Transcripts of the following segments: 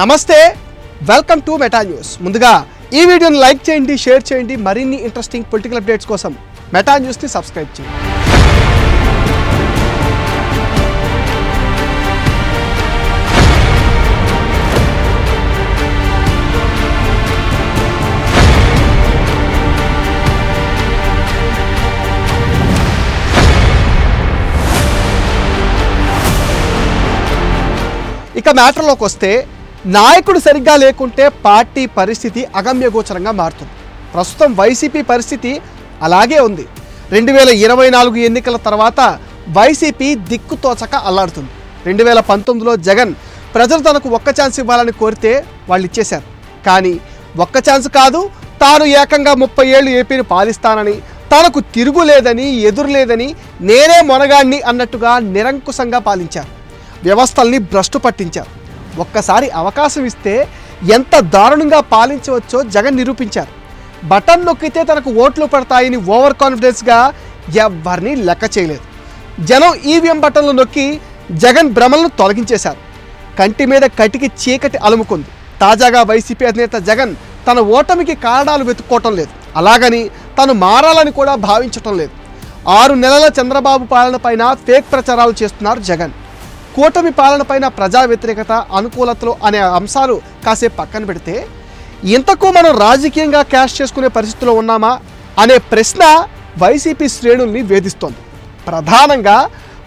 నమస్తే welcome to meta news ముందుగా ఈ వీడియోని లైక్ చేయండి షేర్ చేయండి మరిన్ని ఇంట్రెస్టింగ్ పొలిటికల్ అప్డేట్స్ కోసం మెటా న్యూస్ని సబ్స్క్రైబ్ చేయండి. ఇక మ్యాటర్లోకి వస్తే నాయకుడు సరిగ్గా లేకుంటే పార్టీ పరిస్థితి అగమ్యగోచరంగా మారుతుంది. ప్రస్తుతం వైసీపీ పరిస్థితి అలాగే ఉంది. రెండు వేల ఇరవై నాలుగు ఎన్నికల తర్వాత వైసీపీ దిక్కుతోచక అల్లాడుతుంది. రెండు వేల పంతొమ్మిదిలో జగన్ ప్రజలు తనకు ఒక్క ఛాన్స్ ఇవ్వాలని కోరితే వాళ్ళు ఇచ్చేశారు. కానీ ఒక్క ఛాన్స్ కాదు తాను ఏకంగా ముప్పై ఏళ్ళు ఏపీని పాలిస్తానని తనకు తిరుగులేదని ఎదురులేదని నేనే మొనగాణ్ణి అన్నట్టుగా నిరంకుశంగా పాలించారు. వ్యవస్థల్ని భ్రష్టు పట్టించారు. ఒక్కసారి అవకాశం ఇస్తే ఎంత దారుణంగా పాలించవచ్చో జగన్ నిరూపించారు. బటన్ నొక్కితే తనకు ఓట్లు పడతాయని ఓవర్ కాన్ఫిడెన్స్గా ఎవరిని లెక్క చేయలేదు. జనం ఈవీఎం బటన్లు నొక్కి జగన్ భ్రమలను తొలగించేశారు. కంటి మీద కటికి చీకటి అలుముకుంది. తాజాగా వైసీపీ అధినేత జగన్ తన ఓటమికి కారణాలు వెతుక్కోవటం లేదు. అలాగని తను మారాలని కూడా భావించటం లేదు. ఆరు నెలల చంద్రబాబు పాలన పైన ఫేక్ ప్రచారాలు చేస్తున్నారు జగన్. కూటమి పాలనపైన ప్రజా వ్యతిరేకత అనుకూలతలు అనే అంశాలు కాసేపు పక్కన పెడితే ఇంతకు మనం రాజకీయంగా క్యాష్ చేసుకునే పరిస్థితిలో ఉన్నామా అనే ప్రశ్న వైసీపీ శ్రేణుల్ని వేధిస్తోంది. ప్రధానంగా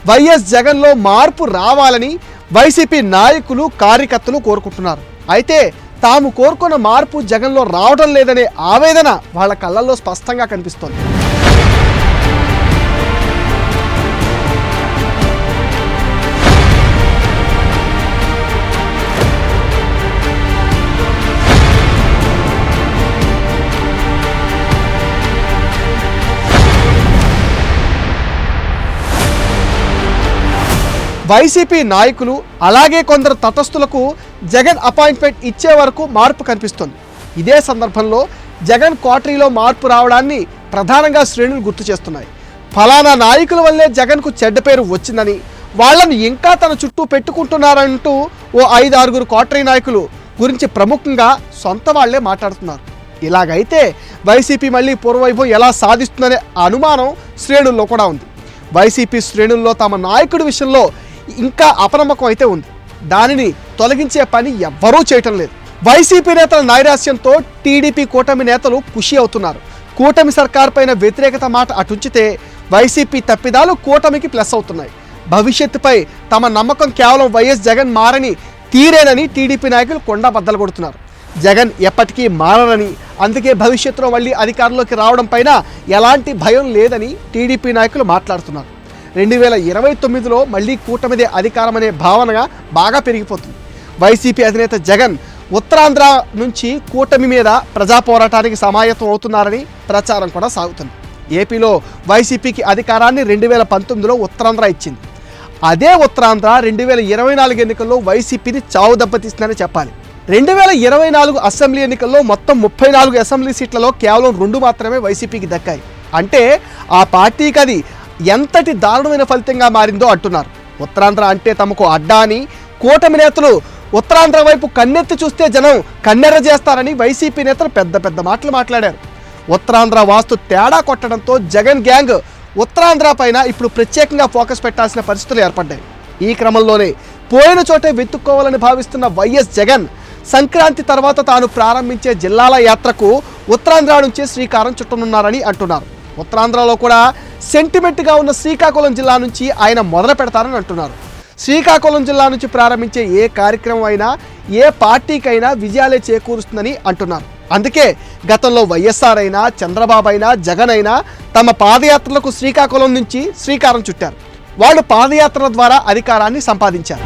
వైఎస్ జగన్లో మార్పు రావాలని వైసీపీ నాయకులు కార్యకర్తలు కోరుకుంటున్నారు. అయితే తాము కోరుకున్న మార్పు జగన్లో రావడం లేదనే ఆవేదన వాళ్ళ కళ్ళల్లో స్పష్టంగా కనిపిస్తోంది. వైసీపీ నాయకులు అలాగే కొందరు తటస్థులకు జగన్ అపాయింట్మెంట్ ఇచ్చే వరకు మార్పు కనిపిస్తుంది. ఇదే సందర్భంలో జగన్ క్వార్టరీలో మార్పు రావడాన్ని ప్రధానంగా శ్రేణులు గుర్తు చేస్తున్నాయి. ఫలానా నాయకుల వల్లే జగన్కు చెడ్డ పేరు వచ్చిందని వాళ్ళను ఇంకా తన చుట్టూ పెట్టుకుంటున్నారంటూ ఓ ఐదు ఆరుగురు క్వార్టరీ నాయకులు గురించి ప్రముఖంగా సొంత వాళ్ళే మాట్లాడుతున్నారు. ఇలాగైతే వైసీపీ మళ్ళీ పూర్వవైభవం ఎలా సాధిస్తుందనే అనుమానం శ్రేణుల్లో కూడా ఉంది. వైసీపీ శ్రేణుల్లో తమ నాయకుడి విషయంలో ఇంకా అపనమ్మకం అయితే ఉంది. దానిని తొలగించే పని ఎవ్వరూ చేయటం లేదు. వైసీపీ నేతల నైరాస్యంతో టీడీపీ కూటమి నేతలు ఖుషి అవుతున్నారు. కూటమి సర్కార్ పైన వ్యతిరేకత మాట అటుంచితే వైసీపీ తప్పిదాలు కూటమికి ప్లస్ అవుతున్నాయి. భవిష్యత్తుపై తమ నమ్మకం కేవలం వైఎస్ జగన్ మారని తీరేనని టీడీపీ నాయకులు కొండ బద్దలు కొడుతున్నారు. జగన్ ఎప్పటికీ మారనని అందుకే భవిష్యత్తులో మళ్ళీ అధికారంలోకి రావడం పైన ఎలాంటి భయం లేదని టీడీపీ నాయకులు మాట్లాడుతున్నారు. రెండు వేల ఇరవై తొమ్మిదిలో మళ్ళీ కూటమిదే అధికారం అనే భావనగా బాగా పెరిగిపోతుంది. వైసీపీ అధినేత జగన్ ఉత్తరాంధ్ర నుంచి కూటమి మీద ప్రజా పోరాటానికి సమాయత్తం అవుతున్నారని ప్రచారం కూడా సాగుతుంది. ఏపీలో వైసీపీకి అధికారాన్ని రెండు వేల పంతొమ్మిదిలో ఉత్తరాంధ్ర ఇచ్చింది. అదే ఉత్తరాంధ్ర రెండు వేల ఇరవై నాలుగు ఎన్నికల్లో వైసీపీని చావు దెబ్బతీస్తుందని చెప్పాలి. రెండు వేల ఇరవై నాలుగు అసెంబ్లీ ఎన్నికల్లో మొత్తం ముప్పై నాలుగు అసెంబ్లీ సీట్లలో కేవలం రెండు మాత్రమే వైసీపీకి దక్కాయి. అంటే ఆ పార్టీకి అది ఎంతటి దారుణమైన ఫలితంగా మారిందో అంటున్నారు. ఉత్తరాంధ్ర అంటే తమకు అడ్డా అని కూటమి నేతలు ఉత్తరాంధ్ర వైపు కన్నెత్తి చూస్తే జనం కన్నెర చేస్తారని వైసీపీ నేతలు పెద్ద పెద్ద మాటలు మాట్లాడారు. ఉత్తరాంధ్ర వాస్తు తేడా కొట్టడంతో జగన్ గ్యాంగ్ ఉత్తరాంధ్ర పైన ఇప్పుడు ప్రత్యేకంగా ఫోకస్ పెట్టాల్సిన పరిస్థితులు ఏర్పడ్డాయి. ఈ క్రమంలోనే పోయిన చోటే వెతుక్కోవాలని భావిస్తున్న వైఎస్ జగన్ సంక్రాంతి తర్వాత తాను ప్రారంభించే జిల్లాల యాత్రకు ఉత్తరాంధ్ర నుంచే శ్రీకారం చుట్టనున్నారని అంటున్నారు. ఉత్తరాంధ్రలో కూడా సెంటిమెంట్గా ఉన్న శ్రీకాకుళం జిల్లా నుంచి ఆయన మొదలు పెడతారని అంటున్నారు. శ్రీకాకుళం జిల్లా నుంచి ప్రారంభించే ఏ కార్యక్రమం అయినా ఏ పార్టీకైనా విజయాలే చేకూరుస్తుందని అంటున్నారు. అందుకే గతంలో వైఎస్ఆర్ అయినా చంద్రబాబు అయినా జగన్ అయినా తమ పాదయాత్రలకు శ్రీకాకుళం నుంచి శ్రీకారం చుట్టారు. వాళ్ళు పాదయాత్రల ద్వారా అధికారాన్ని సంపాదించారు.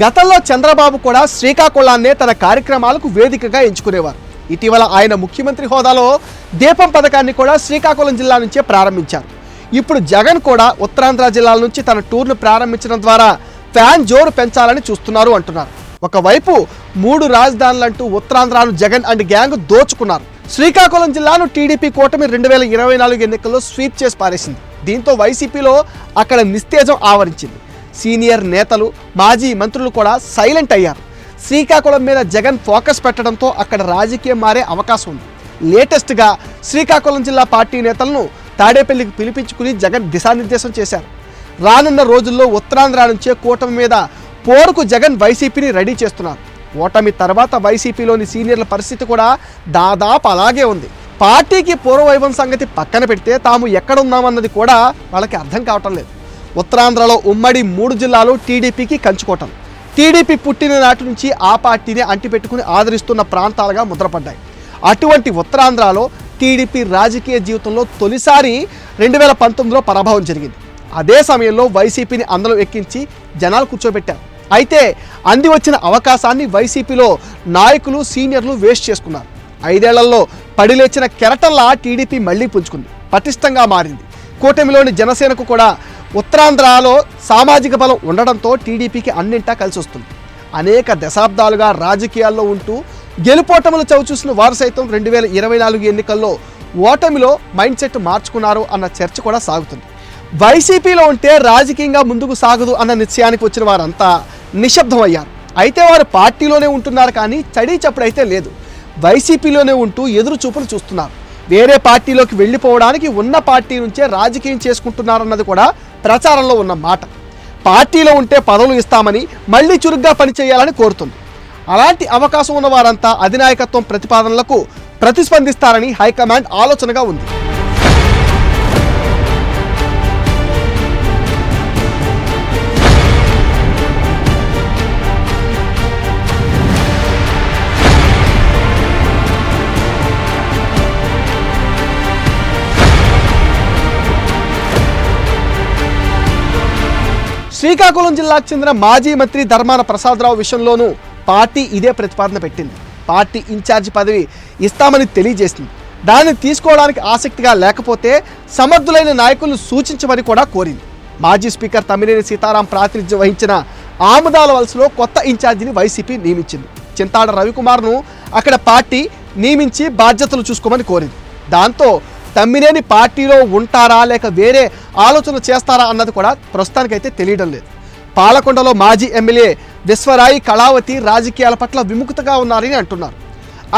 గతంలో చంద్రబాబు కూడా శ్రీకాకుళాన్నే తన కార్యక్రమాలకు వేదికగా ఎంచుకునేవారు. ఇటీవల ఆయన ముఖ్యమంత్రి హోదాలో దీపం పథకాన్ని కూడా శ్రీకాకుళం జిల్లా నుంచే ప్రారంభించారు. ఇప్పుడు జగన్ కూడా ఉత్తరాంధ్ర జిల్లాల నుంచి తన టూర్ను ప్రారంభించడం ద్వారా ఫ్యాన్ జోరు పెంచాలని చూస్తున్నారు అంటున్నారు. ఒకవైపు మూడు రాజధానులంటూ ఉత్తరాంధ్రను జగన్ అండ్ గ్యాంగ్ దోచుకున్నారు. శ్రీకాకుళం జిల్లాను టీడీపీ కూటమి రెండు వేల ఇరవై నాలుగు ఎన్నికల్లో స్వీప్ చేసి పారేసింది. దీంతో వైసీపీలో అక్కడ నిస్తేజం ఆవరించింది. సీనియర్ నేతలు మాజీ మంత్రులు కూడా సైలెంట్ అయ్యారు. శ్రీకాకుళం మీద జగన్ ఫోకస్ పెట్టడంతో అక్కడ రాజకీయం మారే అవకాశం ఉంది. లేటెస్ట్గా శ్రీకాకుళం జిల్లా పార్టీ నేతలను తాడేపల్లికి పిలిపించుకుని జగన్ దిశానిర్దేశం చేశారు. రానున్న రోజుల్లో ఉత్తరాంధ్ర నుంచే కూటమి మీద పోరుకు జగన్ వైసీపీని రెడీ చేస్తున్నారు. ఓటమి తర్వాత వైసీపీలోని సీనియర్ల పరిస్థితి కూడా దాదాపు అలాగే ఉంది. పార్టీకి పూర్వవైభవం సంగతి పక్కన పెడితే తాము ఎక్కడున్నామన్నది కూడా వాళ్ళకి అర్థం కావటం లేదు. ఉత్తరాంధ్రలో ఉమ్మడి మూడు జిల్లాలు టీడీపీకి కంచుకోవటం టీడీపీ పుట్టిన నాటి నుంచి ఆ పార్టీని అంటిపెట్టుకుని ఆదరిస్తున్న ప్రాంతాలుగా ముద్రపడ్డాయి. అటువంటి ఉత్తరాంధ్రలో టీడీపీ రాజకీయ జీవితంలో తొలిసారి రెండు వేల పంతొమ్మిదిలో పరాభవం జరిగింది. అదే సమయంలో వైసీపీని అందరూ ఎక్కించి జనాలు కూర్చోబెట్టారు. అయితే అంది వచ్చిన అవకాశాన్ని వైసీపీలో నాయకులు సీనియర్లు వేస్ట్ చేసుకున్నారు. ఐదేళ్ళలో పడిలేచిన కెరటల్లా టీడీపీ మళ్ళీ పుంజుకుంది. పటిష్టంగా మారింది. కూటమిలోని జనసేనకు కూడా ఉత్తరాంధ్రలో సామాజిక బలం ఉండడంతో టీడీపీకి అన్నింటా కలిసి వస్తుంది. అనేక దశాబ్దాలుగా రాజకీయాల్లో ఉంటూ గెలుపోటములు చవిచూసిన వారు సైతం రెండు వేల ఇరవై నాలుగు ఎన్నికల్లో ఓటమిలో మైండ్ సెట్ మార్చుకున్నారు అన్న చర్చ కూడా సాగుతుంది. వైసీపీలో ఉంటే రాజకీయంగా ముందుకు సాగదు అన్న నిశ్చయానికి వచ్చిన వారంతా నిశ్శబ్దమయ్యారు. అయితే వారు పార్టీలోనే ఉంటున్నారు కానీ చడీ చప్పుడైతే లేదు. వైసీపీలోనే ఉంటూ ఎదురు చూపులు చూస్తున్నారు. వేరే పార్టీలోకి వెళ్ళిపోవడానికి ఉన్న పార్టీ నుంచే రాజకీయం చేసుకుంటున్నారన్నది కూడా ప్రచారంలో ఉన్న మాట. పార్టీలో ఉంటే పదవులు ఇస్తామని మళ్ళీ చురుగ్గా పనిచేయాలని కోరుతుంది. అలాంటి అవకాశం ఉన్న వారంతా అధినాయకత్వం ప్రతిపాదనలకు ప్రతిస్పందిస్తారని హైకమాండ్ ఆలోచనగా ఉంది. శ్రీకాకుళం జిల్లాకు చెందిన మాజీ మంత్రి ధర్మాన ప్రసాదరావు విషయంలోనూ పార్టీ ఇదే ప్రతిపాదన పెట్టింది. పార్టీ ఇన్ఛార్జి పదవి ఇస్తామని తెలియజేసింది. దాన్ని తీసుకోవడానికి ఆసక్తిగా లేకపోతే సమర్థులైన నాయకులను సూచించమని కూడా కోరింది. మాజీ స్పీకర్ తమ్మినేని సీతారాం ప్రాతినిధ్యం వహించిన ఆముదాల వలసలో కొత్త ఇన్ఛార్జిని వైసీపీ నియమించింది. చింతాడ రవికుమార్ను అక్కడ పార్టీ నియమించి బాధ్యతలు చూసుకోమని కోరింది. దాంతో తమ్మినేని పార్టీలో ఉంటారా లేక వేరే ఆలోచన చేస్తారా అన్నది కూడా ప్రస్తుతానికైతే తెలియడం లేదు. పాలకొండలో మాజీ ఎమ్మెల్యే విశ్వరాయి కళావతి రాజకీయాల పట్ల విముఖతగా ఉన్నారని అంటున్నారు.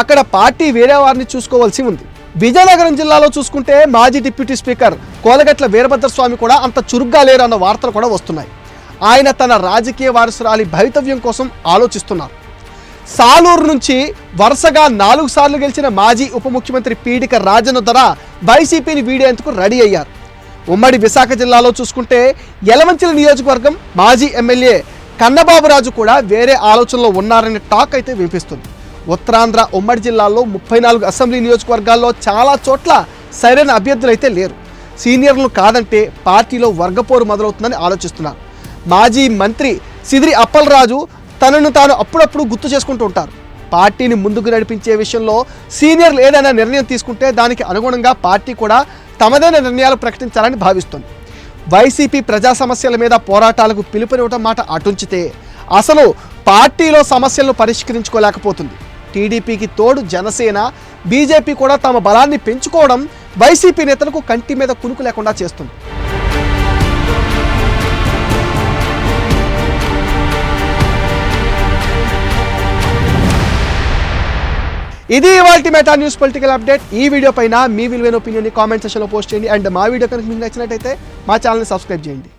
అక్కడ పార్టీ వేరే వారిని చూసుకోవాల్సి ఉంది. విజయనగరం జిల్లాలో చూసుకుంటే మాజీ డిప్యూటీ స్పీకర్ కోలగట్ల వీరభద్రస్వామి కూడా అంత చురుగ్గా లేరు అన్న వార్తలు కూడా వస్తున్నాయి. ఆయన తన రాజకీయ వారసురాలి భవితవ్యం కోసం ఆలోచిస్తున్నారు. సాలూరు నుంచి వరుసగా నాలుగు సార్లు గెలిచిన మాజీ ఉప ముఖ్యమంత్రి పీడిక రాజన్న ధర వైసీపీని వీడేందుకు రెడీ అయ్యారు. ఉమ్మడి విశాఖ జిల్లాలో చూసుకుంటే యలమంచిల నియోజకవర్గం మాజీ ఎమ్మెల్యే కన్నబాబురాజు కూడా వేరే ఆలోచనలో ఉన్నారనే టాక్ అయితే వినిపిస్తుంది. ఉత్తరాంధ్ర ఉమ్మడి జిల్లాలో ముప్పై నాలుగు అసెంబ్లీ నియోజకవర్గాల్లో చాలా చోట్ల సరైన అభ్యర్థులు అయితే లేరు. సీనియర్లు కాదంటే పార్టీలో వర్గపోరు మొదలవుతుందని ఆలోచిస్తున్నారు. మాజీ మంత్రి సిదిరి అప్పలరాజు తనను తాను అప్పుడప్పుడు గుర్తు చేసుకుంటూ ఉంటారు. పార్టీని ముందుకు నడిపించే విషయంలో సీనియర్లు ఏదైనా నిర్ణయం తీసుకుంటే దానికి అనుగుణంగా పార్టీ కూడా తమదైన నిర్ణయాలు ప్రకటించాలని భావిస్తుంది. వైసీపీ ప్రజా సమస్యల మీద పోరాటాలకు పిలుపునివ్వటం మాట అటుంచితే అసలు పార్టీలో సమస్యలను పరిష్కరించుకోలేకపోతుంది. టీడీపీకి తోడు జనసేన బీజేపీ కూడా తమ బలాన్ని పెంచుకోవడం వైసీపీ నేతలకు కంటి మీద కునుకు లేకుండా చేస్తుంది. ఇది ఇవాళ మెటా న్యూస్ పొలిటికల్ అప్డేట్ ఈ వీడియో పైన మీ విలువైన ఒపీనియన్ని కామెంట్ సెషన్లో పోస్ట్ చేయండి. అండ్ మా వీడియో కనుక మీకు నచ్చినట్టయితే మా ఛానల్ని సబ్స్క్రైబ్ చేయండి.